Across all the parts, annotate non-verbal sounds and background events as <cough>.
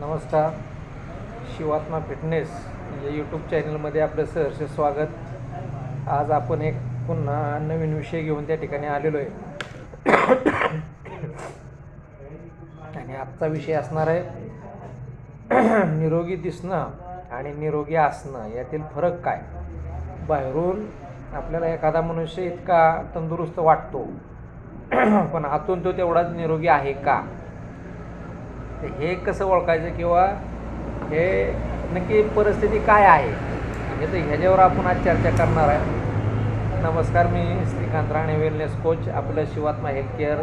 नमस्कार. शिवात्मा फिटनेस या यूट्यूब चॅनलमध्ये आपलं सहर्ष स्वागत. आज आपण एक पुन्हा नवीन विषय घेऊन त्या ठिकाणी आलेलो आहे. आणि आजचा विषय असणार आहे. निरोगी दिसणं आणि निरोगी असणं यातील फरक काय? बाहेरून आपल्याला एखादा मनुष्य इतका तंदुरुस्त वाटतो. पण आतून तो तेवढाच निरोगी आहे का? तर हे कसं ओळखायचं किंवा हे नक्की परिस्थिती काय आहे? हे तर ह्याच्यावर आपण आज चर्चा करणार आहे. नमस्कार मी श्रीकांत राणे वेलनेस कोच आपलं शिवात्मा हेल्थकेअर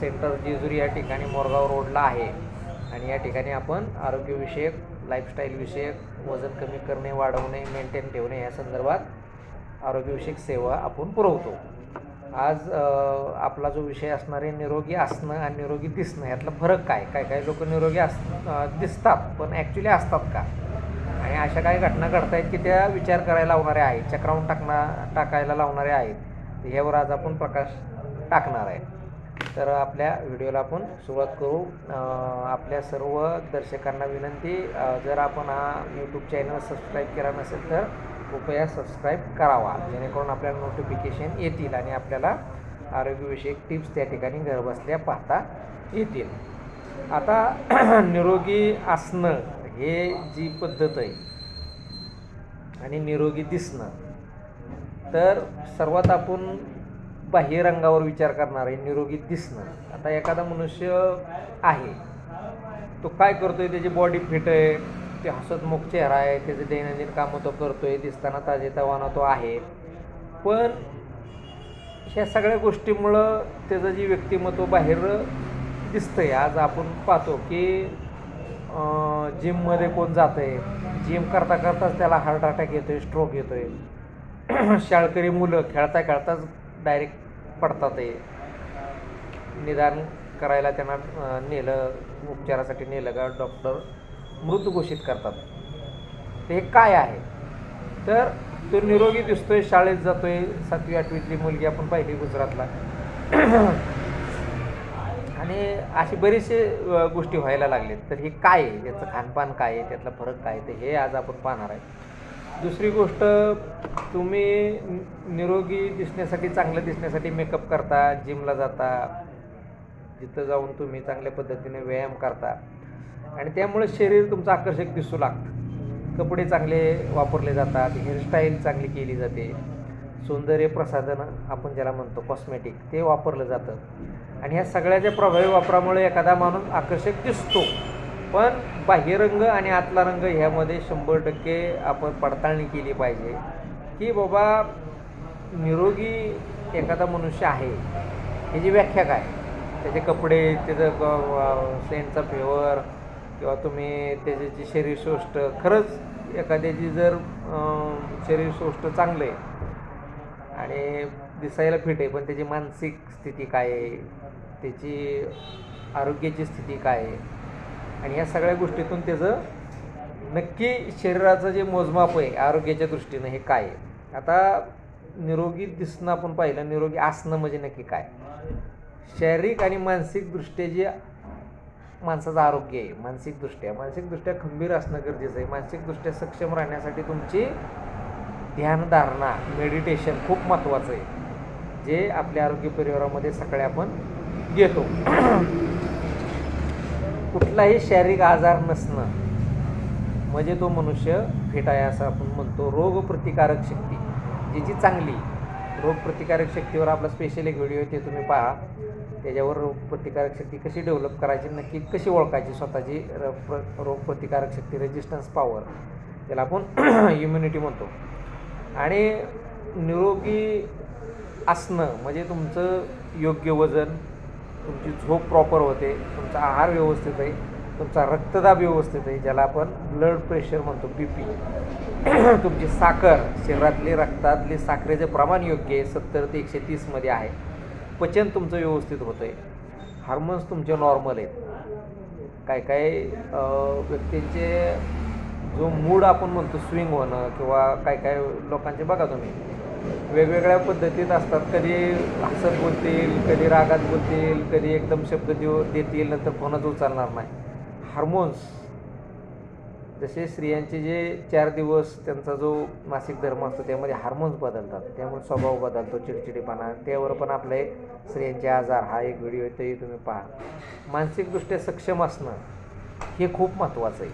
सेंटर जेजुरी या ठिकाणी मोरगाव रोडला आहे. आणि या ठिकाणी आपण आरोग्यविषयक लाईफस्टाईलविषयक वजन कमी करणे वाढवणे मेंटेन ठेवणे या संदर्भात आरोग्यविषयक सेवा आपण पुरवतो. आज आपला जो विषय असणार आहे निरोगी असणं आणि निरोगी दिसणं यातला फरक काय? काय काही लोक निरोगी अस दिसतात पण ॲक्च्युली असतात का? आणि अशा काही घटना घडत आहेत की त्या विचार करायला लावणाऱ्या आहेत चक्रावून टाकणार टाकायला लावणाऱ्या आहेत. ह्यावर आज आपण प्रकाश टाकणार आहे. तर आपल्या व्हिडिओला आपण सुरुवात करू. आपल्या सर्व दर्शकांना विनंती जर आपण हा यूट्यूब चॅनल सबस्क्राईब केला नसेल तर कृपया सबस्क्राईब करावा. जेणेकरून आपल्याला नोटिफिकेशन येतील आणि आपल्याला आरोग्यविषयक टिप्स त्या ठिकाणी घरबसल्या पाहता येतील. आता <clears throat> निरोगी असणं हे जी पद्धत आहे आणि निरोगी दिसणं तर सर्वात आपण बाह्य रंगावर विचार करणार आहे निरोगी दिसणं. आता एखादा मनुष्य आहे तो काय करतो आहे त्याची बॉडी फिट आहे ते हसतमुख चेहरा आहे त्याचे दैनंदिन कामं तो करतोय दिसताना ताजेतवाना तो आहे. पण ह्या सगळ्या गोष्टीमुळं त्याचं जे व्यक्तिमत्व बाहेर दिसतंय आज आपण पाहतो की जिममध्ये कोण जातं आहे जिम करता करताच त्याला हार्ट अटॅक येतो आहे स्ट्रोक येतो आहे <clears throat> शाळकरी मुलं खेळता खेळताच डायरेक्ट पडतात आहे निदान करायला त्यांना नेलं उपचारासाठी नेलं का डॉक्टर? मृत घोषित करतात. तर हे काय आहे? तर तो निरोगी दिसतोय शाळेत जातोय. सातवी आठवीतली मुलगी आपण पाहिली गुजरातला. <clears throat> आणि अशी बरेचसे गोष्टी व्हायला लागलेत. तर हे काय आहे? याचं खानपान काय आहे? त्यातला फरक काय आहे? ते हे आज आपण पाहणार आहे. दुसरी गोष्ट तुम्ही नि- निरोगी दिसण्यासाठी चांगलं दिसण्यासाठी मेकअप करता जिमला जाता जिथं जाऊन तुम्ही चांगल्या पद्धतीने व्यायाम करता आणि त्यामुळे शरीर तुमचं आकर्षक दिसू लागतं. कपडे चांगले वापरले जातात हेअरस्टाईल चांगली केली जाते. सौंदर्य प्रसाधन आपण ज्याला म्हणतो कॉस्मेटिक ते वापरलं जातं. आणि ह्या सगळ्याच्या प्रभावी वापरामुळे एखादा माणूस आकर्षक दिसतो. पण बाह्य रंग आणि आतला रंग ह्यामध्ये शंभर टक्के आपण पडताळणी केली पाहिजे. की बाबा निरोगी एखादा मनुष्य आहे ह्याची व्याख्या काय? त्याचे कपडे त्याचं सेंटचा फ्लेवर किंवा तुम्ही त्याचे जे खरंच एखाद्याची जर अं, चांगलं आहे आणि दिसायला फिट आहे पण त्याची मानसिक स्थिती काय आहे? त्याची आरोग्याची स्थिती काय आहे? आणि ह्या सगळ्या गोष्टीतून त्याचं नक्की शरीराचं जे मोजमाप आहे आरोग्याच्या दृष्टीनं हे काय आहे? आता निरोगी दिसणं आपण पाहिलं निरोगी असणं म्हणजे नक्की काय? शारीरिक आणि मानसिकदृष्ट्या जे माणसाचं आरोग्य आहे मानसिकदृष्ट्या. मानसिकदृष्ट्या खंबीर असणं गरजेचं आहे. मानसिकदृष्ट्या सक्षम राहण्यासाठी तुमची ध्यानधारणा मेडिटेशन खूप महत्त्वाचं आहे. जे आपल्या आरोग्य परिवारामध्ये सकाळी आपण घेतो. <clears throat> कुठलाही शारीरिक आजार नसणं म्हणजे तो मनुष्य फिट आहे असं आपण म्हणतो. रोगप्रतिकारक शक्ती जी जी चांगली. रोगप्रतिकारक शक्तीवर आपला स्पेशल एक व्हिडिओ आहे ते तुम्ही पहा. त्याच्यावर रोगप्रतिकारक शक्ती कशी डेव्हलप करायची नक्की कशी ओळखायची स्वतःची र प्र रोगप्रतिकारक शक्ती रेजिस्टन्स पॉवर त्याला आपण <clears throat> इम्युनिटी म्हणतो. आणि निरोगी असणं म्हणजे तुमचं योग्य वजन तुमची झोप प्रॉपर होते तुमचा आहार व्यवस्थित आहे तुमचा रक्तदाब व्यवस्थित आहे ज्याला आपण ब्लड प्रेशर म्हणतो बी पी <clears throat> तुमची साखर शरीरातली रक्तातली साखरेचे प्रमाण योग्य आहे सत्तर ते एकशे तीसमध्ये आहे. पचन तुमचं व्यवस्थित होतं आहे हार्मोन्स तुमचे नॉर्मल आहेत. काय काय व्यक्तींचे जो मूड आपण म्हणतो स्विंग होणं किंवा काय काय लोकांचे बघा तुम्ही. वेगवेगळ्या पद्धतीत असतात. कधी हसत बोलतील कधी रागात बोलतील कधी एकदम शब्द देऊ देतील नंतर फोनच उचलणार नाही. हार्मोन्स जसे स्त्रियांचे जे चार दिवस त्यांचा जो मासिक धर्म असतो त्यामध्ये हार्मोन्स बदलतात. त्यामुळे स्वभाव बदलतो चिडचिडेपणा. त्यावर पण आपले स्त्रियांचे आजार हा एक व्हिडिओ आहे तेही तुम्ही पहा. मानसिकदृष्ट्या सक्षम असणं हे खूप महत्त्वाचं आहे.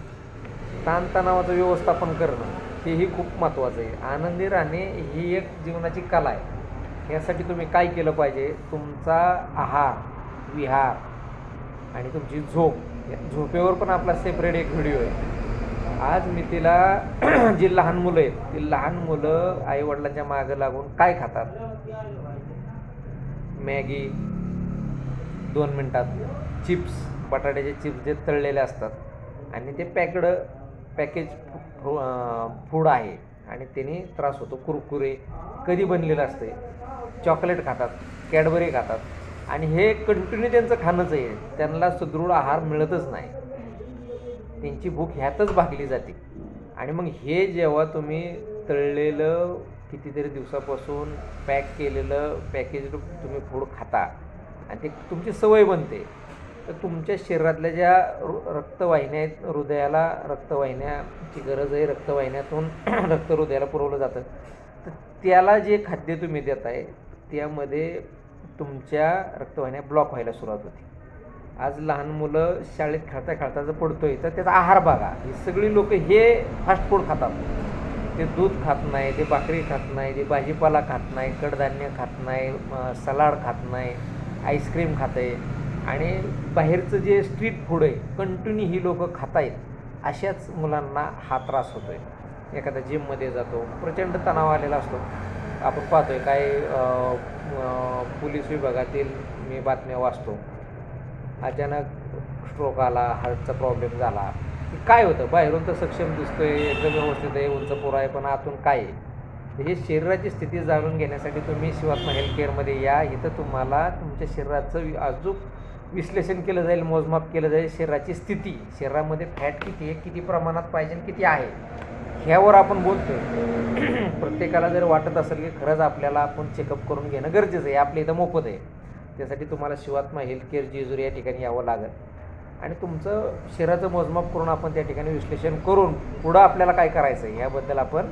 ताणतणावाचं व्यवस्थापन करणं हेही खूप महत्त्वाचं आहे. आनंदी राहणे ही एक जीवनाची कला आहे. यासाठी तुम्ही काय केलं पाहिजे? तुमचा आहार विहार आणि तुमची झोप. या झोपेवर पण आपला सेपरेट एक व्हिडिओ आहे. आज मी तिला <clears throat> जी लहान मुलं आहेत ती लहान मुलं आईवडिलांच्या मागं लागून काय खातात? मॅगी दोन मिनटात. चिप्स बटाट्याचे चिप्स जे तळलेले असतात. आणि ते पॅकड पॅकेज फूड आहे. आणि त्याने त्रास होतो. कुरकुरे कधी बनलेलं असते चॉकलेट खातात कॅडबरी खातात. आणि हे कंटिन्यू त्यांचं खाणंच आहे. त्यांना सुदृढ आहार मिळतच नाही. त्यांची भूक ह्यातच भागली जाते. आणि मग हे जेव्हा तुम्ही तळलेलं कितीतरी दिवसापासून पॅक केलेलं पॅकेज तुम्ही फूड खाता आणि ते तुमची सवय बनते तर तुमच्या शरीरातल्या ज्या रु- रक्तवाहिन्या आहेत हृदयाला रक्तवाहिन्याची गरज आहे रक्तवाहिन्यातून <clears throat> रक्त हृदयाला पुरवलं जातं तर त्याला जे खाद्य तुम्ही देत आहे त्यामध्ये तुमच्या रक्तवाहिन्या ब्लॉक व्हायला सुरुवात होते. आज लहान मुलं शाळेत खेळता खेळता जर पडतोय तर त्याचा आहार बघा. ही सगळी लोक हे फास्ट फूड खातात. ते दूध खात नाही ते भाकरी खात नाही ते भाजीपाला खात नाही कडधान्य खात नाही सलाड खात नाही आईस्क्रीम खात आहे. आणि बाहेरचं जे स्ट्रीट फूड आहे कंटिन्यू ही लोकं खात आहेत अशाच मुलांना हा त्रास होतो आहे एखादा जिममध्ये जातो प्रचंड तणाव आलेला असतो. आपण पाहतोय काय अं, पोलीस विभागातील मी बातम्या वाचतो. अचानक स्ट्रोक आला हार्टचा प्रॉब्लेम झाला. काय होतं? बाहेरून तर सक्षम दिसतोय एकदम व्यवस्थित आहे उंच पुरा आहे पण आतून काय आहे? हे शरीराची स्थिती जाणून घेण्यासाठी तुम्ही शिवात्मा हेल्थ केअरमध्ये या. इथं तुम्हाला तुमच्या शरीराचं अजून विश्लेषण केलं जाईल मोजमाप केलं जाईल शरीराची स्थिती. शरीरामध्ये फॅट किती आहे किती प्रमाणात पाहिजे किती आहे? ह्यावर आपण बोलतोय. <clears throat> प्रत्येकाला जर वाटत असेल की खरंच आपल्याला आपण चेकअप करून घेणं गरजेचं आहे आपल्या इथं मोफत आहे. त्यासाठी तुम्हाला शिवात्मा हेल्थ केअर जेजुरी या ठिकाणी यावं लागेल. आणि तुमचं शरीराचं मोजमाप करून आपण त्या ठिकाणी विश्लेषण करून पुढं आपल्याला काय करायचं आहे याबद्दल आपण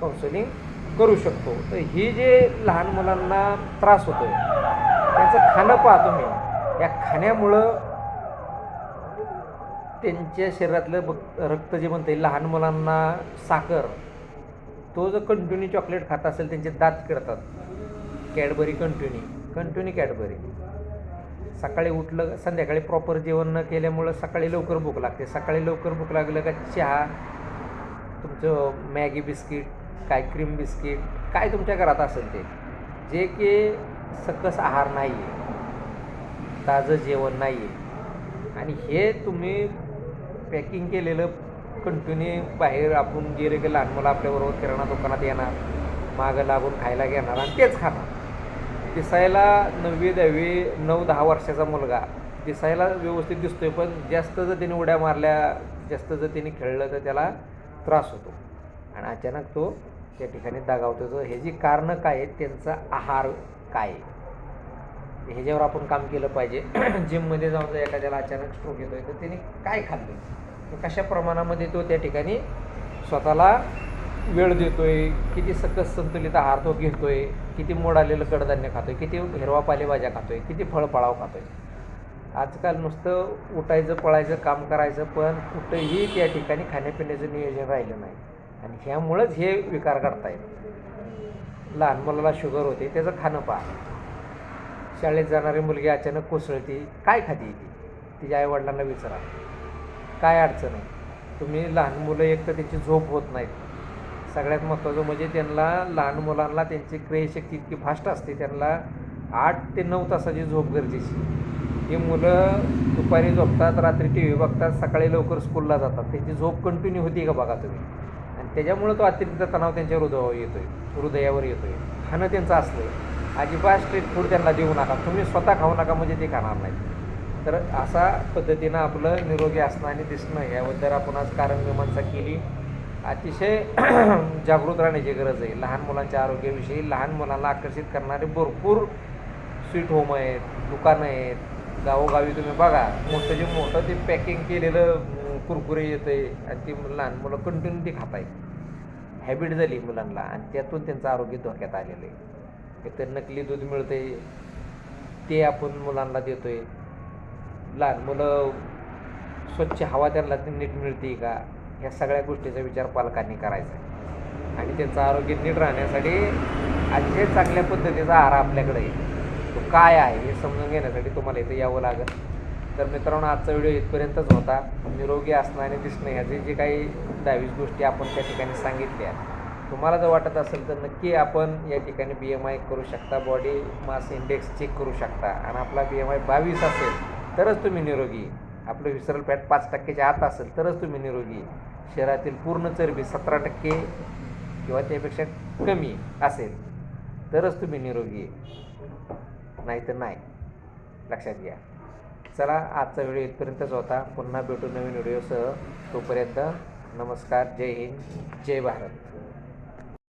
काउन्सिलिंग करू शकतो. तर ही जे लहान मुलांना त्रास होतो आहे त्यांचं खाणं पाहतो तुम्ही या खाण्यामुळं त्यांच्या शरीरातलं बघ रक्त जे म्हणते लहान मुलांना साखर तो जर कंटिन्यू चॉकलेट खात असेल त्यांचे दात किडतात. कॅडबरी कंटिन्यू कंटिन्यू कॅडबरी सकाळी उठलं संध्याकाळी प्रॉपर जेवण न केल्यामुळं सकाळी लवकर भूक लागते. सकाळी लवकर भूक लागलं का चहा तुमचं मॅगी बिस्किट काय क्रीम बिस्किट काय तुमच्या घरात असेल ते. जे की सकस आहार नाही आहे ताजं जेवण नाही आहे आणि हे तुम्ही पॅकिंग केलेलं कंटिन्यू बाहेर आपण गेले की लहान मुलं आपल्याबरोबर किराणा दुकानात येणार मागं लागून खायला घेणार आणि तेच खाणार. दिसायला नववी दहावी नऊ दहा वर्षाचा मुलगा. दिसायला व्यवस्थित दिसतोय पण जास्त जर त्याने उड्या मारल्या जास्त जर त्याने खेळलं तर त्याला त्रास होतो. आणि अचानक तो त्या ठिकाणी दगावतो. तर ह्याची कारणं काय आहेत त्यांचा आहार काय आहे? ह्याच्यावर आपण काम केलं पाहिजे. <clears throat> जिममध्ये जाऊन जर एखाद्याला अचानक स्ट्रोक येतोय तर त्याने काय खाल्लं? तर कशा प्रमाणामध्ये तो त्या ठिकाणी स्वतःला वेळ देतोय? किती सकस संतुलित आहार तो घेतोय? किती मोड आलेलं कडधान्य खातोय किती हिरवा पालेभाज्या खातोय किती फळफळाव खातोय. आजकाल नुसतं उठायचं पळायचं काम करायचं पण कुठंही त्या ठिकाणी खाण्यापिण्याचं नियोजन राहिलं नाही. आणि ह्यामुळंच हे विकार करतायत लहान मुलाला शुगर होते त्याचं खाणं पहा. शाळेत जाणारी मुलगी अचानक कोसळती काय खाती ती? तिच्या आईवडिलांना विचारा. काय अडचण आहे? तुम्ही लहान मुलं एक तर त्यांची झोप होत नाहीत. सगळ्यात महत्त्वाचं म्हणजे त्यांना लहान मुलांना त्यांची क्रियाशक्ती इतकी फास्ट असते. त्यांना आठ ते नऊ तासाची झोप गरजेची. ही मुलं दुपारी झोपतात रात्री टी व्ही बघतात सकाळी लवकर स्कूलला जातात. त्यांची झोप कंटिन्यू होती का बघा तुम्ही? आणि त्याच्यामुळं तो अतिरिक्त तणाव त्यांच्या हृदयावर येतो आहे हृदयावर येतो आहे खाणं त्यांचं असलं आहे अजिबात स्ट्रीट फूड त्यांना देऊ नका. तुम्ही स्वतः खाऊ नका म्हणजे ते खाणार नाहीत. तर असा पद्धतीनं आपलं निरोगी असणं आणि दिसणं याबद्दल आपण आज कारण मीमांसा केली. अतिशय <clears throat> जागृत राहण्याची गरज आहे. लहान मुलांच्या आरोग्याविषयी लहान मुलांना आकर्षित करणारे भरपूर स्वीट होम आहेत दुकानं आहेत. गावोगावी तुम्ही बघा मोठं जे मोठं ते पॅकिंग केलेलं कुरकुरे येतं आहे आणि ती लहान मुलं कंटिन्यू ते खात आहेत हॅबिट झाली मुलांना आणि त्यातून त्यांचं आरोग्य धोक्यात आलेलं आहे. एक तर नकली दूध मिळते ते आपण मुलांना देतो आहे लहान मुलं स्वच्छ हवा त्यांना नीट मिळते का? ह्या सगळ्या गोष्टीचा विचार पालकांनी करायचा आहे. आणि त्यांचं आरोग्य नीट राहण्यासाठी अतिशय चांगल्या पद्धतीचा आहार आपल्याकडे आहे. तो काय आहे हे समजून घेण्यासाठी तुम्हाला इथं यावं लागेल. तर मित्रांनो आजचा व्हिडिओ इथपर्यंतच होता. निरोगी असणं आणि दिसणं ह्याचे जे काही दहावीस गोष्टी आपण त्या ठिकाणी सांगितल्या. तुम्हाला जर वाटत असेल तर नक्की आपण या ठिकाणी बी एम आय करू शकता. बॉडी मास इंडेक्स चेक करू शकता. आणि आपला बी एम आय बावीस असेल तरच तुम्ही निरोगी. आपलं विसरल फॅट पाच टक्क्याच्या आत असेल तरच तुम्ही निरोगी शरीरातील पूर्ण चरबी सतरा टक्के किंवा त्यापेक्षा कमी असेल तरच तुम्ही निरोगी नाही तर नाही. लक्षात घ्या. चला आजचा व्हिडिओ इथपर्यंतच होता. पुन्हा भेटू नवीन व्हिडिओसह. तोपर्यंत नमस्कार. जय हिंद. जय भारत.